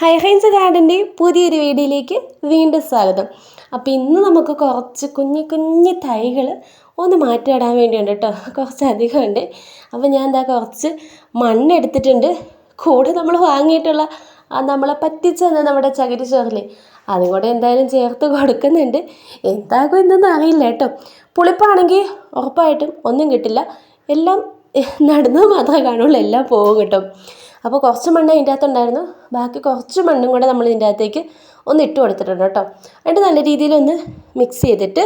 High hinds ഗാർഡന്റെ പുതിയൊരു വീഡിയോയിലേക്ക് വീണ്ടും സ്വാഗതം. അപ്പോൾ ഇന്ന് നമുക്ക് കുറച്ച് കുഞ്ഞു കുഞ്ഞു തൈകൾ ഒന്ന് മാറ്റിയിടാൻ വേണ്ടിയുണ്ട് കേട്ടോ. കുറച്ച് അധികമുണ്ട് അപ്പോൾ ഞാൻ എന്താ കുറച്ച് മണ്ണ് എടുത്തിട്ടുണ്ട്. കൂടെ നമ്മൾ വാങ്ങിയിട്ടുള്ള നമ്മളെ പറ്റിച്ചെന്ന് നമ്മുടെ ചകിരി ചോറിൽ അതും കൂടെ എന്തായാലും ചേർത്ത് കൊടുക്കുന്നുണ്ട്. എന്താകും എന്തെന്ന് അറിയില്ല കേട്ടോ. പുളിപ്പാണെങ്കിൽ ഉറപ്പായിട്ടും ഒന്നും കിട്ടില്ല. എല്ലാം നടന്നത് മാത്രമേ കാണുള്ളൂ. എല്ലാം പോകും കേട്ടോ. അപ്പോൾ കുറച്ച് മണ്ണ് അതിന്റെ അകത്തുണ്ടായിരുന്നു ബാക്കി കുറച്ച് മണ്ണും കൂടെ നമ്മൾ ഇതിന്റെ അകത്തേക്ക് ഒന്ന് ഇട്ട് കൊടുത്തിട്ടുണ്ട് കേട്ടോ. എന്നിട്ട് നല്ല രീതിയിലൊന്ന് മിക്സ് ചെയ്തിട്ട്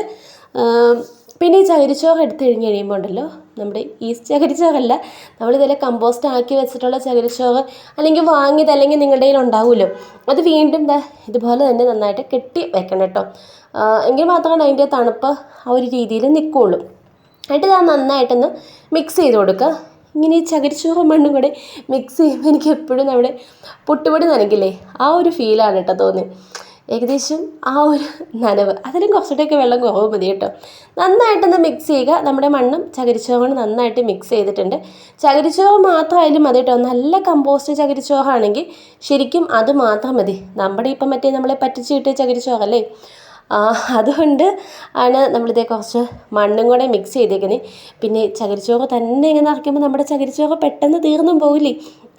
പിന്നെ ഈ ചകിരിച്ചോറ് എടുത്ത് കഴിഞ്ഞ് കഴിയുമ്പോൾ ഉണ്ടല്ലോ നമ്മുടെ ഈ ചകിരിച്ചോറല്ല നമ്മളിതെല്ലാം കമ്പോസ്റ്റ് ആക്കി വെച്ചിട്ടുള്ള ചകിരിച്ചോറ് അല്ലെങ്കിൽ വാങ്ങിയത് അല്ലെങ്കിൽ നിങ്ങളുടെ കയ്യിൽ ഉണ്ടാവുമല്ലോ അത് വീണ്ടും ഇതുപോലെ തന്നെ നന്നായിട്ട് കെട്ടി വെക്കണം കേട്ടോ. എങ്കിൽ മാത്രമാണ് അതിന്റെ തണുപ്പ് ആ ഒരു രീതിയിൽ നിൽക്കുകയുള്ളൂ. എന്നിട്ട് ഞാൻ നന്നായിട്ടൊന്ന് മിക്സ് ചെയ്ത് കൊടുക്കുക. ഇങ്ങനെ ചകിരിച്ചോറും മണ്ണും കൂടെ മിക്സ് ചെയ്യുമ്പോൾ എനിക്ക് എപ്പോഴും നമ്മുടെ പുട്ടുപൊടി നനയ്ക്കില്ലേ? ആ ഒരു ഫീലാണ് കേട്ടോ തോന്നി ഏകദേശം ആ ഒരു നനവ്. അതിലും കുറച്ചുകൂടെയൊക്കെ വെള്ളം കുറവ് മതി കേട്ടോ. നന്നായിട്ടൊന്ന് മിക്സ് ചെയ്യുക. നമ്മുടെ മണ്ണും ചകിരിച്ചോറും നന്നായിട്ട് മിക്സ് ചെയ്തിട്ടുണ്ട്. ചകിരിച്ചോറ് മാത്രമായാലും മതി കേട്ടോ. നല്ല കമ്പോസ്റ്റ് ചകിരിച്ചോറാണെങ്കിൽ ശരിക്കും അത് മാത്രം മതി. നമ്മുടെ ഇപ്പം മറ്റേ നമ്മളെ പറ്റിച്ച് കിട്ടിയ ചകിരിച്ചോറല്ലേ? അതുകൊണ്ട് ആണ് നമ്മളിതേ കുറച്ച് മണ്ണും കൂടെ മിക്സ് ചെയ്തേക്കുന്നത് പിന്നെ ചകിരിച്ചോറ് തന്നെ ഇങ്ങനെ നിറയ്ക്കുമ്പോൾ നമ്മുടെ ചകിരിച്ചോറ് പെട്ടെന്ന് തീർന്നും പോവില്ലേ?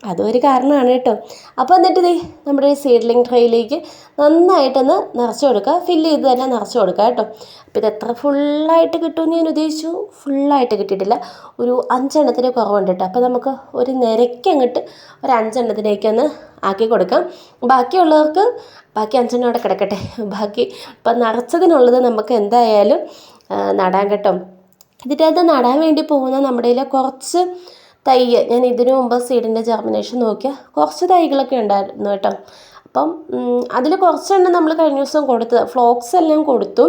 അതും ഒരു കാരണമാണ് കേട്ടോ. അപ്പോൾ എന്നിട്ട് ദേ നമ്മുടെ സീഡ്ലിംഗ് ട്രേയിലേക്ക് നന്നായിട്ടൊന്ന് നിറച്ച് കൊടുക്കുക. ഫില്ല് ചെയ്ത് തന്നെ നിറച്ച് കൊടുക്കുക കേട്ടോ. അപ്പോൾ ഇത് എത്ര ഫുള്ളായിട്ട് കിട്ടുമെന്ന് ഞാൻ ഉദ്ദേശിച്ചു. ഫുള്ളായിട്ട് കിട്ടിയിട്ടില്ല. ഒരു അഞ്ചെണ്ണത്തിന് കുറവുണ്ട് കേട്ടോ. അപ്പോൾ നമുക്ക് ഒരു നിരക്കങ്ങിട്ട് ഒരു അഞ്ചെണ്ണത്തിലേക്കൊന്ന് ആക്കി കൊടുക്കാം. ബാക്കിയുള്ളവർക്ക് ബാക്കി അഞ്ചെണ്ണം അവിടെ കിടക്കട്ടെ. ബാക്കി ഇപ്പം നിറച്ചതിനുള്ളത് നമുക്ക് എന്തായാലും നടാൻ കേട്ടോ. ഇതിന്റെ അത് നടാൻ വേണ്ടി പോകുന്ന നമ്മുടെ കുറച്ച് തൈ ഞാൻ ഇതിനു മുമ്പ് സീഡിന്റെ ജെർമിനേഷൻ നോക്കിയ കുറച്ച് തൈകളൊക്കെ ഉണ്ടായിരുന്നു കേട്ടോ. അപ്പം അതിൽ കുറച്ചെണ്ണം നമ്മൾ കഴിഞ്ഞ ദിവസം കൊടുത്തത് ഫ്ലോക്സ് എല്ലാം കൊടുത്തു.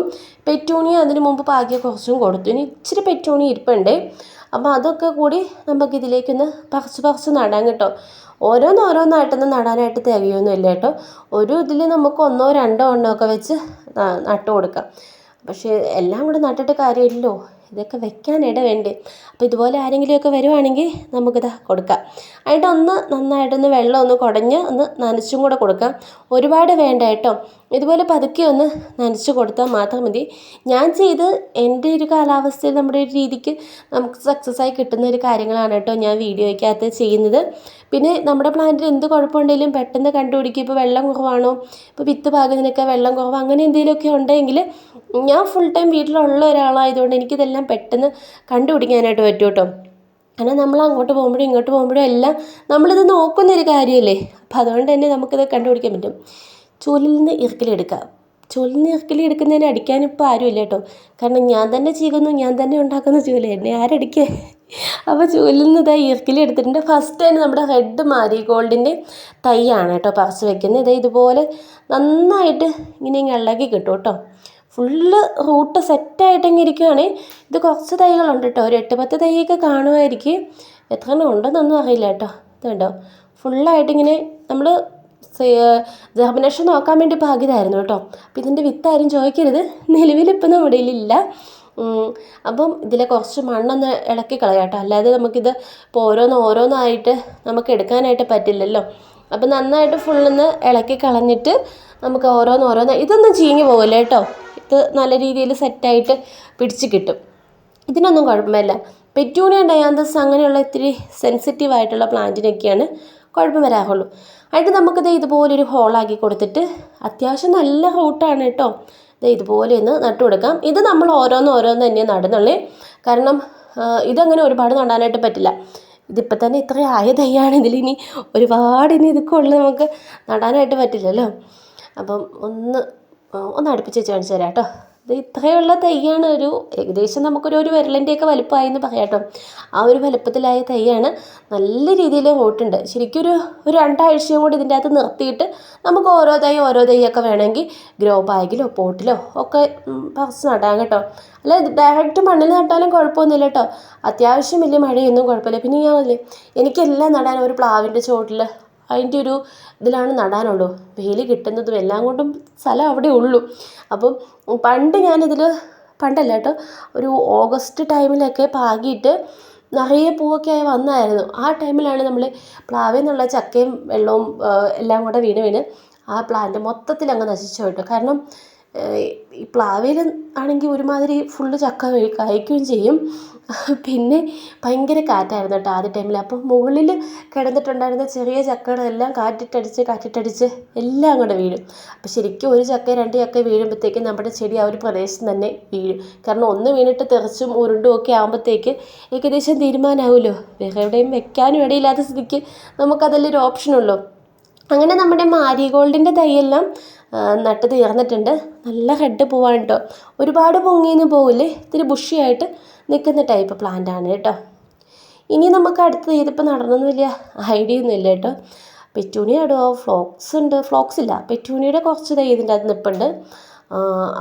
പെറ്റൂണി അതിന് മുമ്പ് പാകിയ കുറച്ചും കൊടുത്തു. ഇനി ഇച്ചിരി പെറ്റൂണി ഇരിപ്പുണ്ട്. അപ്പം അതൊക്കെ കൂടി നമുക്ക് ഇതിലേക്കൊന്ന് പറിച്ച് പറിച്ച് നടാൻ കേട്ടോ. ഓരോന്നോരോന്നായിട്ടൊന്നും നടാനായിട്ട് തികയൊന്നുമില്ല കേട്ടോ. ഒരു ഇതിൽ നമുക്ക് ഒന്നോ രണ്ടോ എണ്ണമൊക്കെ വെച്ച് നട്ടു കൊടുക്കാം. പക്ഷേ എല്ലാം കൂടെ നട്ടിട്ട് കാര്യമില്ലല്ലോ. ഇതൊക്കെ വെക്കാൻ ഇട വേണ്ടേ? അപ്പോൾ ഇതുപോലെ ആരെങ്കിലുമൊക്കെ വരുവാണെങ്കിൽ നമുക്കിത് കൊടുക്കാം. അതിന്റെ ഒന്ന് നന്നായിട്ടൊന്ന് വെള്ളം ഒന്ന് കുടഞ്ഞ് ഒന്ന് നനച്ചും കൂടെ കൊടുക്കാം. ഒരുപാട് വേണ്ട കേട്ടോ. ഇതുപോലെ പതുക്കെ ഒന്ന് നനച്ച് കൊടുത്താൽ മാത്രം മതി. ഞാൻ ചെയ്ത് എന്റെ ഒരു കാലാവസ്ഥയിൽ നമ്മുടെ ഒരു രീതിക്ക് നമുക്ക് സക്സസ് ആയി കിട്ടുന്ന ഒരു കാര്യങ്ങളാണ് കേട്ടോ ഞാൻ വീഡിയോയ്ക്കകത്ത് ചെയ്യുന്നത്. പിന്നെ നമ്മുടെ പ്ലാന്റിൽ എന്ത് കുഴപ്പമുണ്ടെങ്കിലും പെട്ടെന്ന് കണ്ടുപിടിക്കും. ഇപ്പോൾ വെള്ളം കുറവാണോ? ഇപ്പോൾ വിത്ത് പാകുന്നതിനൊക്കെ വെള്ളം കുറവ് അങ്ങനെ എന്തെങ്കിലുമൊക്കെ ഉണ്ടെങ്കിൽ ഞാൻ ഫുൾ ടൈം വീട്ടിലുള്ള ഒരാളായതുകൊണ്ട് എനിക്കിതെല്ലാം പെട്ടെന്ന് കണ്ടുപിടിക്കാനായിട്ട് പറ്റും കേട്ടോ കാരണം നമ്മൾ അങ്ങോട്ട് പോകുമ്പോഴും ഇങ്ങോട്ട് പോകുമ്പോഴും എല്ലാം നമ്മളിത് നോക്കുന്നൊരു കാര്യമല്ലേ? അപ്പോൾ അതുകൊണ്ട് തന്നെ നമുക്കിത് കണ്ടുപിടിക്കാൻ പറ്റും. ചൂലിൽ നിന്ന് ഇറക്കലെടുക്കുക ചൂലിൽ എടുക്കുന്നതിന് അടിക്കാൻ ഇപ്പോൾ ആരുമില്ല കേട്ടോ. കാരണം ഞാൻ തന്നെ ചെയ്യുന്നു ഞാൻ തന്നെ ഉണ്ടാക്കുന്ന ചൂല എന്നെ ആരടിക്കുക അപ്പോൾ ചൂലിൽ നിന്ന് ഇതാ ഇറക്കിലി എടുത്തിട്ടുണ്ട്. ഫസ്റ്റ് തന്നെ നമ്മുടെ റെഡ് മാരി ഗോൾഡിന്റെ തൈയാണ് കേട്ടോ പറിച്ച് വെക്കുന്നത്. ഇതേ ഇതുപോലെ നന്നായിട്ട് ഇങ്ങനെ ഇങ്ങനെ ഇളകി കിട്ടും കേട്ടോ. ഫുള്ള് റൂട്ട് സെറ്റായിട്ട് ഇങ്ങനെ ഇരിക്കുകയാണെങ്കിൽ ഇത് കുറച്ച് തൈകളുണ്ട് കേട്ടോ. ഒരു എട്ട് പത്ത് തൈയൊക്കെ കാണുമായിരിക്കും എത്ര എണ്ണം ഉണ്ടെന്നൊന്നും അറിയില്ല കേട്ടോ. ഇതുണ്ടോ ഫുള്ളായിട്ടിങ്ങനെ നമ്മൾ ജർമിനേഷൻ നോക്കാൻ വേണ്ടി പാകിയതായിരുന്നു കേട്ടോ. അപ്പം ഇതിന്റെ വിത്താരും ചോദിക്കരുത്. നിലവിലിപ്പോൾ നമ്മുടെ ഇല്ല അപ്പം ഇതിലെ കുറച്ച് മണ്ണൊന്ന് ഇളക്കി കളയാം കേട്ടോ. അല്ലാതെ നമുക്കിത് ഇപ്പോൾ ഓരോന്ന് ഓരോന്നായിട്ട് നമുക്ക് എടുക്കാനായിട്ട് പറ്റില്ലല്ലോ. അപ്പം നന്നായിട്ട് ഫുള്ളൊന്ന് ഇളക്കി കളഞ്ഞിട്ട് നമുക്ക് ഓരോന്ന് ഓരോന്ന് ഇതൊന്നും ചീഞ്ഞു പോകില്ല കേട്ടോ. ഇത് നല്ല രീതിയിൽ സെറ്റായിട്ട് പിടിച്ച് കിട്ടും. ഇതിനൊന്നും കുഴപ്പമില്ല. പെറ്റൂണിയ ഡയാന്തസ് അങ്ങനെയുള്ള ഇത്തിരി സെൻസിറ്റീവ് ആയിട്ടുള്ള പ്ലാന്റിനൊക്കെയാണ് കുഴപ്പം വരാറുള്ളൂ. എന്നിട്ട് നമുക്കിത് ഇതുപോലൊരു ഹോളാക്കി കൊടുത്തിട്ട് അത്യാവശ്യം നല്ല റൂട്ടാണ് കേട്ടോ. ഇത് ഇതുപോലെ ഒന്ന് നട്ടു കൊടുക്കാം. ഇത് നമ്മൾ ഓരോന്ന് ഓരോന്ന് തന്നെ നടുന്നുള്ളേ. കാരണം ഇതങ്ങനെ ഒരുപാട് നടാനായിട്ട് പറ്റില്ല. ഇതിപ്പോൾ തന്നെ ഇത്ര ആയ തൈയാണ് ഇതിലിനി ഒരുപാട് ഇനി ഇതൊക്കെ നമുക്ക് നടാനായിട്ട് പറ്റില്ലല്ലോ. അപ്പം ഒന്ന് ഒന്ന് അടുപ്പിച്ച് വെച്ച് കാണിച്ചു തരാം കേട്ടോ. ഇത് ഇത്രയുള്ള തൈയാണ് ഒരു ഏകദേശം നമുക്കൊരു ഒരു വിരലിന്റെയൊക്കെ വലുപ്പമായി എന്ന് പറയാം കേട്ടോ. ആ ഒരു വലുപ്പത്തിലായ തൈയാണ് നല്ല രീതിയിൽ ഹോട്ടുണ്ട് ശരിക്കും ഒരു ഒരു രണ്ടാഴ്ചയും കൂടി ഇതിന്റെ അകത്ത് നിർത്തിയിട്ട് നമുക്ക് ഓരോ തൈ ഓരോ തൈയൊക്കെ വേണമെങ്കിൽ ഗ്രോ ബാഗിലോ പോട്ടിലോ ഒക്കെ പറിച്ച് നടാം കേട്ടോ. അല്ല ഡയറക്റ്റ് മണ്ണിൽ നട്ടാലും കുഴപ്പമൊന്നുമില്ല കേട്ടോ. അത്യാവശ്യം വലിയ മഴയൊന്നും കുഴപ്പമില്ല. പിന്നെ ഞാൻ എനിക്കെല്ലാം നടാൻ ഒരു പ്ലാവിന്റെ ചോട്ടിൽ അതിന്റെ ഒരു ഇതിലാണ് നടാനുള്ളൂ. വെയിൽ കിട്ടുന്നതും എല്ലാം കൊണ്ടും സ്ഥലം അവിടെ ഉള്ളൂ. അപ്പം പണ്ട് ഞാനിതിൽ പണ്ടല്ല കേട്ടോ ഒരു ഓഗസ്റ്റ് ടൈമിലൊക്കെ പാകിയിട്ട് നിറയെ പൂവൊക്കെ ആയി വന്നായിരുന്നു. ആ ടൈമിലാണ് നമ്മൾ പ്ലാവിൽ നിന്നുള്ള ചക്കയും വെള്ളവും എല്ലാം കൂടെ വീണ് വീണ് ആ പ്ലാന്റ് മൊത്തത്തിൽ അങ്ങ് നശിച്ചു പോയിട്ടോ. കാരണം ഈ പ്ലാവേൽ ആണെങ്കിൽ ഒരുമാതിരി ഫുള്ള് ചക്ക കായ്ക്കുകയും ചെയ്യും. പിന്നെ ഭയങ്കര കാറ്റായിരുന്നു കേട്ടോ ആദ്യ ടൈമിൽ അപ്പോൾ മുകളിൽ കിടന്നിട്ടുണ്ടായിരുന്ന ചെറിയ ചക്കകളെല്ലാം കാറ്റിട്ടടിച്ച് കാറ്റിട്ടടിച്ച് എല്ലാം കൂടെ വീഴും. അപ്പോൾ ശരിക്കും ഒരു ചക്ക രണ്ട് ചക്ക വീഴുമ്പോഴത്തേക്കും നമ്മുടെ ചെടി ആ ഒരു പ്രദേശം തന്നെ വീഴും. കാരണം ഒന്ന് വീണിട്ട് തെറിച്ചും ഉരുണ്ടും ഒക്കെ ആകുമ്പോഴത്തേക്ക് ഏകദേശം തീരുമാനമാവുമല്ലോ. വേറെ എവിടെയും വെക്കാനും ഇടയില്ലാത്ത സ്ഥിതിക്ക് നമുക്കതല്ലൊരു ഓപ്ഷനുള്ളൂ അങ്ങനെ നമ്മുടെ മാരിഗോൾഡിന്റെ തൈയെല്ലാം നട്ട് തീർന്നിട്ടുണ്ട്. നല്ല ഹെഡ് പോവാണ് കേട്ടോ ഒരുപാട് പൊങ്ങിന്ന് പോകില്ലേ ഇത്തിരി ബുഷിയായിട്ട് നിൽക്കുന്ന ടൈപ്പ് പ്ലാന്റ് ആണ് കേട്ടോ. ഇനി നമുക്ക് അടുത്ത് ഇതിപ്പോൾ നടണമെന്ന് വലിയ ഐഡിയ ഒന്നും ഇല്ല കേട്ടോ. പെറ്റൂണിയ ഇടുമോ ഫ്ലോക്സ് ഉണ്ട്. ഫ്ലോക്സ് ഇല്ല. പെറ്റൂണിയുടെ കുറച്ച് തൈ ഇതിന്റെ അത് നിൽപ്പുണ്ട്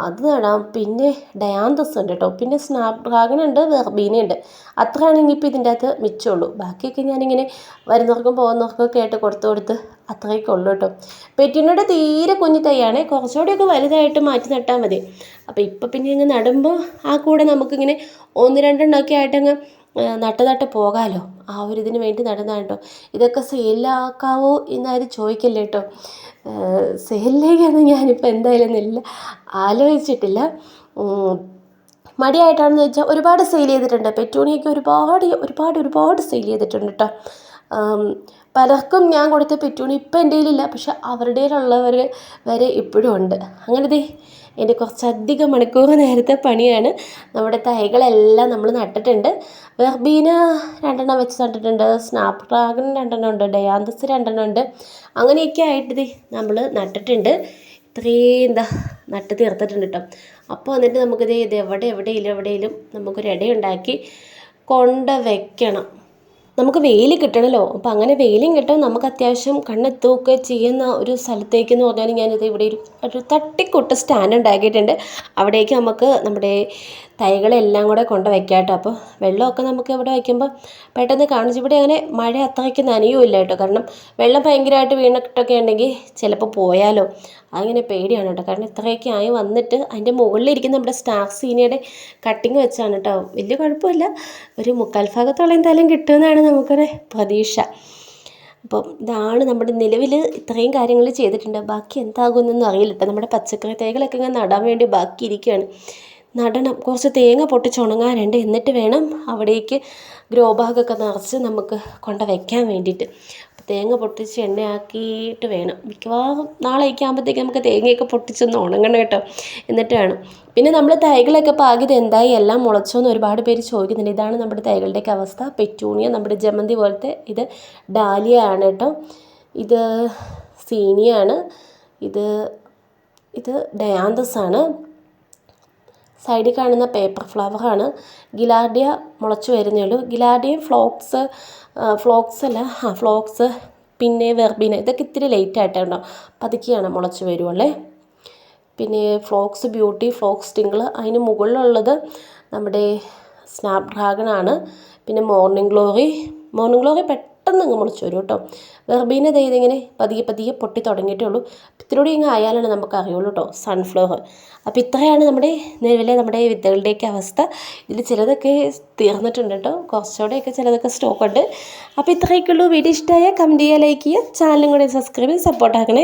അത് നടാം പിന്നെ ഡയാന്തസ് ഉണ്ട് കേട്ടോ പിന്നെ സ്നാപ് ഡ്രാഗൺ ഉണ്ട് വെർബീന ഉണ്ട്. അത്രയാണ് ഇനിയിപ്പോൾ ഇതിന്റെ അകത്ത് മിച്ചമുള്ളൂ ബാക്കിയൊക്കെ ഞാനിങ്ങനെ വരുന്നവർക്കും പോകുന്നവർക്കും ഒക്കെ ആയിട്ട് കൊടുത്തു കൊടുത്ത് അത്രയൊക്കെ ഉള്ളൂ കേട്ടോ പെറ്റിനോട് തീരെ കുഞ്ഞു തൈയാണ്. കുറച്ചുകൂടിയൊക്കെ വലുതായിട്ട് മാറ്റി നട്ടാൽ മതി. അപ്പോൾ ഇപ്പോൾ പിന്നെ ഇങ്ങ് നടുമ്പോൾ ആ കൂടെ നമുക്കിങ്ങനെ ഒന്ന് രണ്ടെണ്ണമൊക്കെ ആയിട്ടങ്ങ് നട്ട് നട്ട് പോകാമല്ലോ ആ ഒരു ഇതിന് വേണ്ടി നടന്നതാണ് കേട്ടോ ഇതൊക്കെ സെയിലാക്കാവോ എന്നാരും ചോദിക്കല്ലേ കേട്ടോ സെയിലിലേക്കൊന്നും ഞാനിപ്പോൾ എന്തായാലും ഇല്ല ആലോചിച്ചിട്ടില്ല. മടിയായിട്ടാണെന്ന് വെച്ചാൽ ഒരുപാട് സെയിൽ ചെയ്തിട്ടുണ്ട്. പെറ്റൂണിയൊക്കെ ഒരുപാട് ഒരുപാട് ഒരുപാട് സെയിൽ ചെയ്തിട്ടുണ്ട് കേട്ടോ പലർക്കും ഞാൻ കൊടുത്ത പെറ്റൂണി ഇപ്പം എന്റെ കയ്യിലില്ല പക്ഷെ അവരുടെ കയ്യിലുള്ളവർ വരെ ഇപ്പോഴും ഉണ്ട്. അങ്ങനെ ദേ എന്റെ കുറച്ചധികം മണിക്കൂർ നേരത്തെ പണിയാണ്. നമ്മുടെ തൈകളെല്ലാം നമ്മൾ നട്ടിട്ടുണ്ട്. വെർബീന രണ്ടെണ്ണം വെച്ച് നട്ടിട്ടുണ്ട് സ്നാപ്പ് ഡ്രാഗൺ രണ്ടെണ്ണം ഉണ്ട് ഡയാന്തസ് രണ്ടെണ്ണം ഉണ്ട്. അങ്ങനെയൊക്കെ ആയിട്ട് ദേ നമ്മൾ നട്ടിട്ടുണ്ട്. ഇത്രയും എന്താ നട്ട് തീർത്തിട്ടുണ്ട് കേട്ടോ. അപ്പോൾ എന്നിട്ട് നമുക്കിത് ഇത് എവിടെ എവിടെയെങ്കിലും എവിടെയെങ്കിലും നമുക്കൊരു ഇടയുണ്ടാക്കി കൊണ്ട് വെക്കണം നമുക്ക് വെയിൽ കിട്ടണമല്ലോ അപ്പം അങ്ങനെ വെയിലും കിട്ടും നമുക്ക് അത്യാവശ്യം കണ്ണെത്തുകയൊക്കെ ചെയ്യുന്ന ഒരു സ്ഥലത്തേക്ക് എന്ന് പറഞ്ഞാൽ ഞാനിത് ഇവിടെ ഒരു ഒരു തട്ടിക്കുട്ട് സ്റ്റാൻഡ് ഉണ്ടാക്കിയിട്ടുണ്ട്. അവിടേക്ക് നമുക്ക് നമ്മുടെ തൈകളെല്ലാം കൂടെ കൊണ്ട് വെക്കാം കേട്ടോ അപ്പോൾ വെള്ളമൊക്കെ നമുക്ക് ഇവിടെ വയ്ക്കുമ്പോൾ പെട്ടെന്ന് കാണിച്ച് ഇവിടെ അങ്ങനെ മഴ അത്രയ്ക്ക് നനയുമില്ല കേട്ടോ. കാരണം വെള്ളം ഭയങ്കരമായിട്ട് വീണിട്ടൊക്കെ ഉണ്ടെങ്കിൽ ചിലപ്പോൾ പോയാലോ. അങ്ങനെ പേടിയാണ് കേട്ടോ. കാരണം ഇത്രയൊക്കെ ആയി വന്നിട്ട് അതിന്റെ മുകളിലിരിക്കുന്ന നമ്മുടെ സ്റ്റാർ സീനിയുടെ കട്ടിങ് വെച്ചാണ് കേട്ടോ. വലിയ കുഴപ്പമില്ല. ഒരു മുക്കാൽ ഭാഗത്തോളം എന്തായാലും കിട്ടുമെന്നാണ് നമുക്കൊരു പ്രതീക്ഷ. അപ്പം ഇതാണ് നമ്മുടെ നിലവിൽ ഇത്രയും കാര്യങ്ങൾ ചെയ്തിട്ടുണ്ട്. ബാക്കി എന്താകുമെന്നൊന്നും അറിയില്ല കേട്ടോ. നമ്മുടെ പച്ചക്കറി തൈകളൊക്കെ ഇങ്ങനെ നടാൻ വേണ്ടി ബാക്കി ഇരിക്കുകയാണ്. നടണം. കുറച്ച് തേങ്ങ പൊട്ടിച്ചുണങ്ങാനുണ്ട് എന്നിട്ട് വേണം അവിടേക്ക് ഗ്രോ ബാഗൊക്കെ നിറച്ച് നമുക്ക് കൊണ്ട് വയ്ക്കാൻ വേണ്ടിയിട്ട്. തേങ്ങ പൊട്ടിച്ച് എണ്ണയാക്കിയിട്ട് വേണം. മിക്കവാറും നാളേക്ക് ആകുമ്പോഴത്തേക്ക് നമുക്ക് തേങ്ങയൊക്കെ പൊട്ടിച്ചൊന്ന് ഉണങ്ങണം കേട്ടോ. എന്നിട്ട് വേണം. പിന്നെ നമ്മൾ തൈകളൊക്കെ പാകിയത് എന്തായി? എല്ലാം മുളച്ചോന്ന് ഒരുപാട് പേര് ചോദിക്കുന്നുണ്ട്. ഇതാണ് നമ്മുടെ തൈകളുടെയൊക്കെ അവസ്ഥ. പെറ്റൂണിയ നമ്മുടെ ജമന്തി പോലത്തെ ഇത് ഡാലിയ ആണ് കേട്ടോ. ഇത് സീനിയാണ്. ഇത് ഇത് ഡയാന്തസ് ആണ് സൈഡിൽ കാണുന്ന പേപ്പർ ഫ്ലവറാണ് ഗിലാർഡിയ മുളച്ചു വരുന്നേ ഉള്ളൂ. ഗിലാർഡിയയും ഫ്ലോക്സ് ഫ്ലോക്സ് അല്ല ആ ഫ്ലോക്സ് പിന്നെ വെർബീന ഇതൊക്കെ ഇത്തിരി ലേറ്റ് ആയിട്ടാണ് പതുക്കെയാണ് മുളച്ച് വരുവുള്ളേ. പിന്നെ ഫ്ലോക്സ് ബ്യൂട്ടി ഫ്ലോക്സ് ടിങ്കിൾ അതിന് മുകളിലുള്ളത് നമ്മുടെ സ്നാപ് ഡ്രാഗൺ ആണ്. പിന്നെ മോർണിംഗ് ഗ്ലോറി. മോർണിംഗ് ഗ്ലോറി പെട്ടെന്ന് അങ്ങ് മുളച്ച് വരും കേട്ടോ. വെർബീന ദേ ഇതിങ്ങനെ പതിയെ പതിയെ പൊട്ടി തുടങ്ങിയിട്ടേ ഉള്ളൂ. ഇത്തിരി ഇങ്ങനെ ആയാലാണ് നമുക്ക് അറിയുള്ളൂ കേട്ടോ സൺഫ്ലവർ അപ്പോൾ ഇത്രയാണ് നമ്മുടെ നിലവിലെ നമ്മുടെ വിത്തുകളുടെയൊക്കെ അവസ്ഥ. ഇതിൽ ചിലതൊക്കെ തീർന്നിട്ടുണ്ട് കേട്ടോ കുറച്ചുകൂടെയൊക്കെ ചിലതൊക്കെ സ്റ്റോക്ക് ഉണ്ട്. അപ്പോൾ ഇത്രയൊക്കെ ഉള്ളൂ വീഡിയോ ഇഷ്ടമായ കമന്റ് ചെയ്യുക ലൈക്ക് ചെയ്യുക ചാനലും കൂടെ സബ്സ്ക്രൈബ് ചെയ്ത് സപ്പോർട്ട് ആക്കണേ.